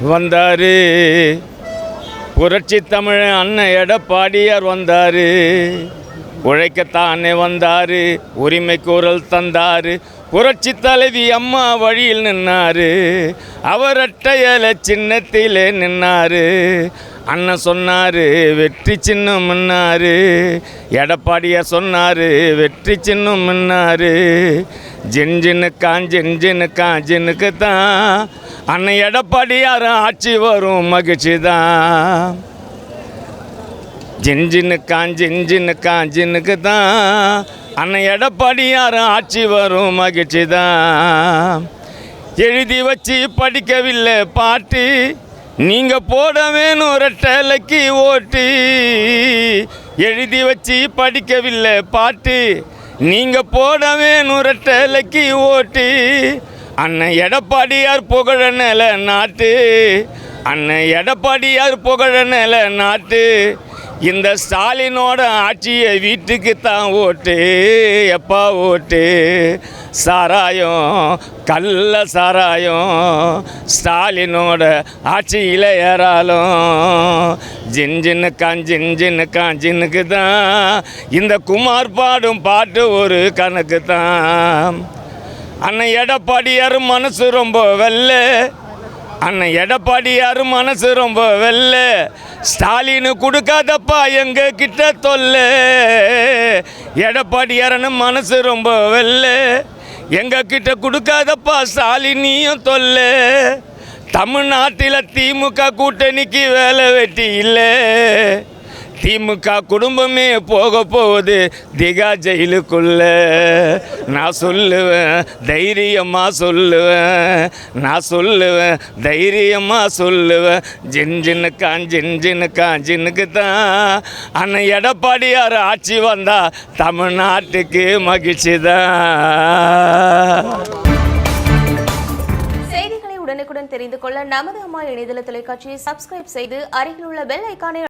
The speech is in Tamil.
வந்தார். புரட்சி தமிழ் அண்ணன் எடப்பாடியார் வந்தார். உழைக்கத்தானே வந்தார். உரிமை குரல் தந்தார். புரட்சி தலைவி அம்மா வழியில் நின்னார். அவர் அட்டையல சின்னத்திலே நின்னார். அண்ணன் சொன்னார் வெற்றி சின்னம் முன்னார் எடப்பாடியார் சொன்னார் வெற்றி சின்னம் மின்னார் ஜின் ஜின்னுக்கான் ஜின் ஜின்னுக்கான் ஜின்னுக்கு தான் அண்ணன் எடப்பாடியார் ஆட்சி வரும் மகிழ்ச்சி தான் ஜின்ஜின்னுக்கான் ஜின்ஜின்னுக்கான் ஜின்னுக்கு தான் அண்ணன் எடப்பாடியார் ஆட்சி வரும் மகிழ்ச்சி தான் எழுதி வச்சு படிக்கவில்லை பாட்டி. நீங்கள் போட வேணும் ரெட்டலைக்கு ஓட்டு. எழுதி வச்சு படிக்கவில்லை பாட்டு. நீங்கள் போட வேணும் ரெட்டலைக்கு ஓட்டு. அண்ணன் எடப்பாடியார் புகழ நில நாட்டு. அண்ணன் எடப்பாடியார் புகழ நில நாட்டு. இந்த ஸ்டாலினோட ஆட்சியை வீட்டுக்கு தான் ஓட்டு. எப்பா ஓட்டு? சாராயம் கள்ள சாராயம். ஸ்டாலினோட ஆட்சியில் ஏறாலும். ஜின்ஜின்னு ஜின்ஜின்னுக்கான் காஞ்சின்னுக்கு தான் இந்த குமார் பாடும் பாட்டு ஒரு கணக்கு தான் அண்ணன் எடப்பாடியார் மனசு ரொம்ப வெல்ல. அண்ணன் எடப்பாடியார் மனசு ரொம்ப வெள்ள ஸ்டாலின் கொடுக்காதப்பா எங்க கிட்ட தொல்ல. எடப்பாடியாரன்னு மனசு ரொம்ப வெள்ள எங்க கிட்ட கொடுக்காதப்பா ஸ்டாலினியும் தொல்ல. தமிழ்நாட்டில் திமுக கூட்டணிக்கு வேலை வெட்டி இல்லை. திமுக குடும்பமே போக போகுது. திகா ஜெயிலுக்குள்ள நான் சொல்லுவேன் தைரியமாக சொல்லுவேன். நான் சொல்லுவேன் தைரியமாக சொல்லுவேன். ஜின்ஜின்னு காஞ்சின்னு ஜின்னுக்கு தான். அண்ணன் எடப்பாடியார் ஆட்சி வந்தா தமிழ்நாட்டுக்கு மகிழ்ச்சி தான். உடனுக்குடன் தெரிந்து கொள்ள நமது அம்மா இணையதள தொலைக்காட்சியை சப்ஸ்கிரைப் செய்து அருகில் உள்ள பெல் ஐக்கானை